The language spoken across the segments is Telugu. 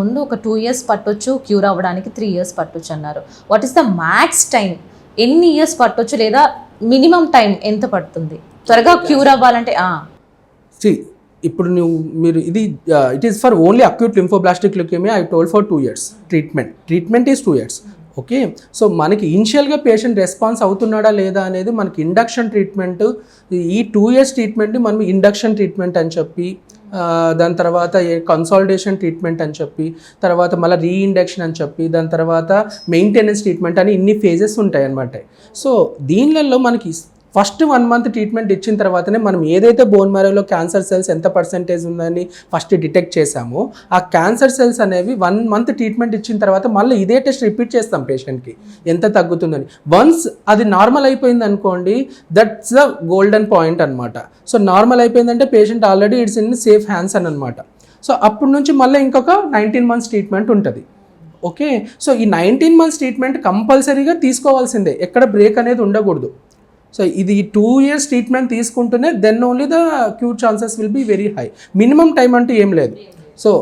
ముందు ఒక టూ ఇయర్స్ పట్టొచ్చు క్యూర్ అవ్వడానికి త్రీ ఇయర్స్ పట్టొచ్చు అన్నారు. What is the max time ఎన్ని ఇయర్స్ పట్టొచ్చు లేదా మినిమం టైం ఎంత పడుతుంది? త్వరగా క్యూర్ అవ్వాలంటే ఇప్పుడు నువ్వు మీరు ఇది it is for only acute lymphoblastic leukaemia I told for two years treatment treatment is two years okay so మనకి ఇనిషియల్గా పేషెంట్ రెస్పాన్స్ అవుతున్నాడా లేదా అనేది మనకి ఇండక్షన్ ట్రీట్మెంట్ ఈ టూ ఇయర్స్ ట్రీట్మెంట్ మనం ఇండక్షన్ ట్రీట్మెంట్ అని చెప్పి దాని తర్వాత కన్సాలిడేషన్ ట్రీట్మెంట్ అని చెప్పి తర్వాత మళ్ళీ రీఇండక్షన్ అని చెప్పి దాని తర్వాత మెయింటెనెన్స్ ట్రీట్మెంట్ అని ఇన్ని ఫేజెస్ ఉంటాయి అన్నమాట సో దీనిలలో మనకి ఫస్ట్ వన్ మంత్ ట్రీట్మెంట్ ఇచ్చిన తర్వాతనే మనం ఏదైతే బోన్ మ్యారోలో క్యాన్సర్ సెల్స్ ఎంత పర్సెంటేజ్ ఉందని ఫస్ట్ డిటెక్ట్ చేసామో ఆ క్యాన్సర్ సెల్స్ అనేవి వన్ మంత్ ట్రీట్మెంట్ ఇచ్చిన తర్వాత మళ్ళీ ఇదే టెస్ట్ రిపీట్ చేస్తాం పేషెంట్కి ఎంత తగ్గుతుందని. వన్స్ అది నార్మల్ అయిపోయింది అనుకోండి దట్స్ ద గోల్డెన్ పాయింట్ అనమాట సో నార్మల్ అయిపోయిందంటే patient already it's in safe hands అని అనమాట సో అప్పటి నుంచి మళ్ళీ ఇంకొక నైన్టీన్ మంత్స్ ట్రీట్మెంట్ ఉంటుంది. ఓకే సో ఈ నైన్టీన్ మంత్స్ ట్రీట్మెంట్ కంపల్సరీగా తీసుకోవాల్సిందే. ఎక్కడ బ్రేక్ అనేది ఉండకూడదు. సో ఇది two years treatment తీసుకుంటూనే then only the cure chances will be very high minimum time అంటూ ఏం లేదు. So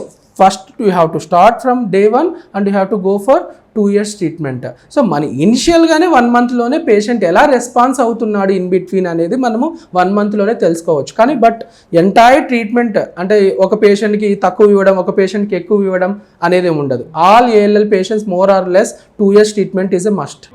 first you have to start from day one and you have to go for two years treatment so మన ఇనిషియల్గానే వన్ మంత్లోనే పేషెంట్ ఎలా రెస్పాన్స్ అవుతున్నాడు ఇన్ బిట్వీన్ అనేది మనము వన్ మంత్లోనే తెలుసుకోవచ్చు. కానీ బట్ ఎంటైర్ ట్రీట్మెంట్ అంటే ఒక పేషెంట్కి తక్కువ ఇవ్వడం ఒక పేషెంట్కి ఎక్కువ ఇవ్వడం అనేది ఉండదు. All ALL patients more or less two years treatment is a must